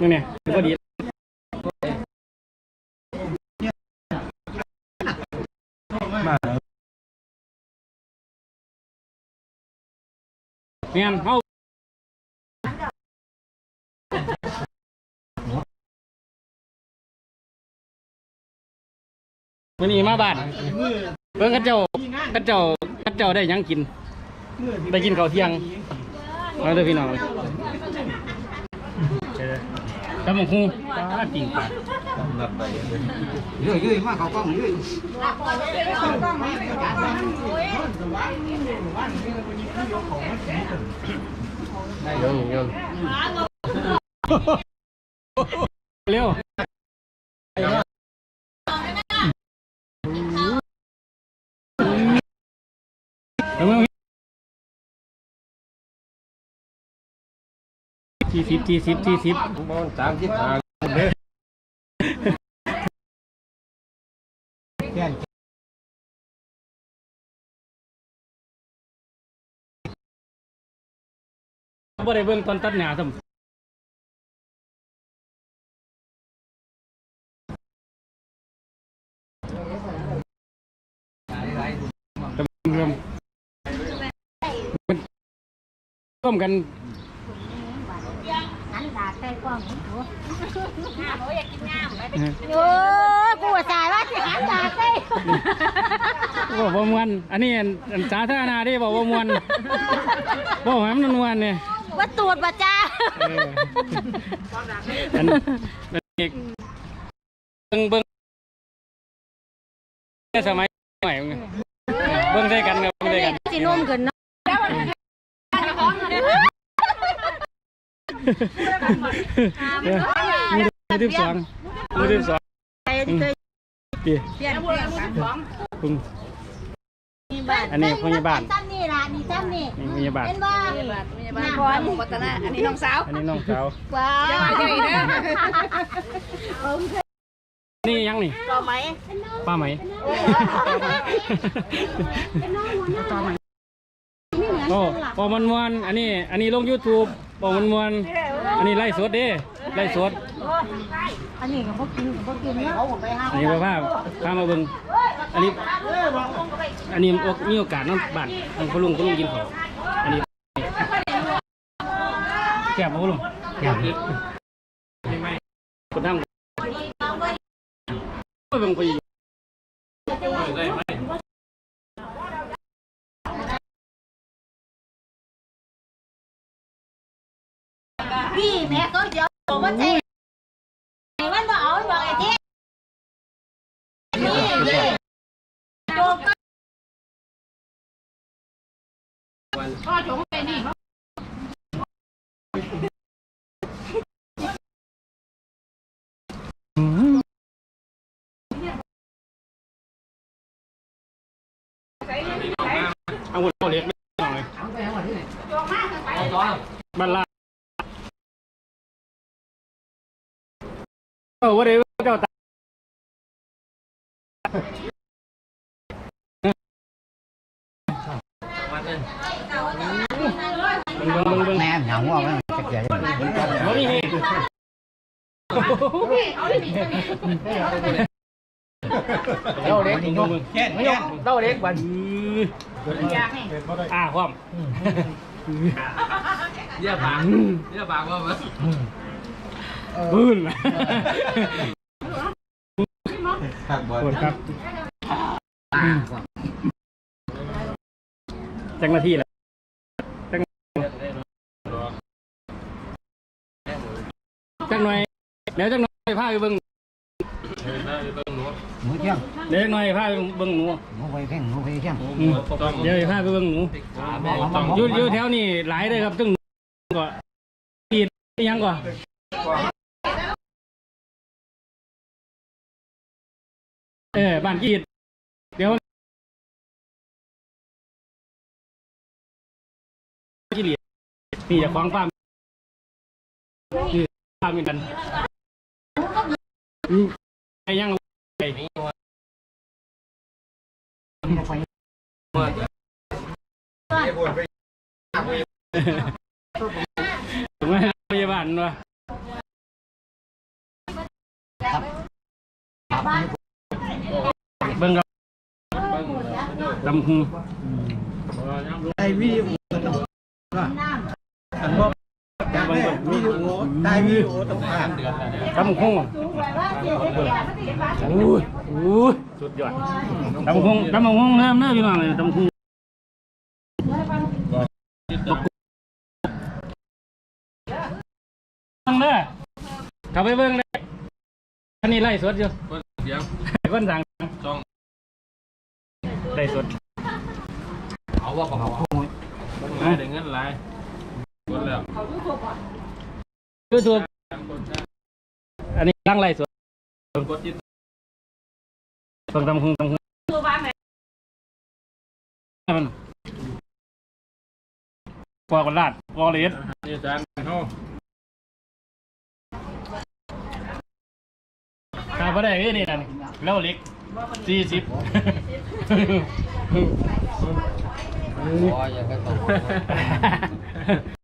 นี่เนี่ยก็ดีเนี่ยเขาวันนี้มาบ้านเพิ่งกระเจ้ากระเจ้ากระเจ้าได้ยังกิน ได้กินข้าวเที่ยงมาเด้อพี่น้อง ตำบักหุ่งปลาปิ่งปลายืดยืดมากเขากล้องยืดเร็วเร็วเร็วเร็ว ที่สิบที่สิบที่สิบมองสามสิบห้าบ่ได้เบิ่งตอนตัดหญ้าซ้ำแต่เริ่มมันร่วมกัน ใส่กล้องหนูงามโอ้ยอยากกินงามโอ้ยกูว่าสายว่าสิหันดาใส่บอกว่ามวนอันนี้อันอันสาธารณะเด้บอกว่ามวนบอกให้มันนวลเนี่ยว่าตูดบ่จ้าเอออันอันนี้เบิ่งเบิ่งแต่สมัยใหม่เบิ่งเบิ่งใส่กันครับเบิ่งใส่กัน สินุ่มขึ้นเนาะ มือที่สองมือที่สองไปเคยปีเปลี่ยนเปียนของคุณอันนี้พยาบาลซ้ำนี่ล่ะนี่ซ้ำนี่พยาบาลเป็นบ่บ้านก่อนหมู่ปัตตนาอันนี้น้องสาว อันนี้น้องสาวว้าอย่ามาใหญ่เด้อนี่ยังนี่รอไหมป้าไหมโอ้ปอมันมวนอันนี้ อันนี้ลง YouTube ปอมันมวนอันนี้ไล่สดเด้ไล่สด อันนี้ก็บ่กินก็บ่กินเนาะอันนี้ว่าภาพพามาเบิ่งอันนี้ อันนี้มีโอกาสเน้องบ้านน้องพ่อลุงพ่อลุงกินข้าวอันนี้แซ่บบ่พ่อลุงแซ่บคนทำเบิ่งไปอีกพี่ ก็เดี๋ยวบอกว่าใช่ไอ้มันบ่เอาบอกไอ้ ที่นี่นี่โจกเอาหุ่นเอาเล็กไม่หน่ อยบ้านลาเออว่าเดี๋ยวเจ้าตาเบิ่งเบิ่งเบิ่งเบิ่งแม่หนังว่ามันจะเกิดบ่มีเหตุเล่าเล็กเบิ่งเบิ่งแค่แค่เต้าเล็กวันอ่าความเยี่ยบเยี่ยบางว่ามันปืนครับบอลปวดครับจังหน้าที่แล้วจังจังหน่อยเดี๋ยวจังหน่อยพาไปเบิ่งหมูเที่ยงเดี๋ยวจังหน่อยพาไปเบิ่งหนูหมูไปเพ่งหมูไปเที่ยงเดี๋ยวพาไปเบิ่งหนูอยู่อยู่แถวนี้หลายเลยครับตึงก็ปีดยังก่อน เออบ้านกีดเดี๋ยวกีเหลียนี่จะคล้องฟ้ามนี่ฟาร์มกันอืมยังไอ้กไหมพบ้านวะ ตำหุงไอวิดีโออันบอกจากแรกวิดีโอได้วิดีโอต้องผ่านเดือนละตำหุงโอ้ยโอ้ยสุดยอดตำหุงตำหุงเริ่มเริ่มพี่น้องเลยตำหุงเบิ่งเด้อเข้าไปเบิ่งเลยอันนี้ไล่สดอยู่เดี๋ยวคนสั่งจ้องไล่ สดเอาว่าของเขาได้เงินไรหมดแล้วยูทูบอันนี้ร่างไล่สดกดติดต้องตำหุงตำหุงมันปอกกลาดปอกเลสนี่จานเขาขาบ่ได้เอ้ยนี่นั่นแล้วเล็ก สี่สิบอ๋อยังก็ต้อง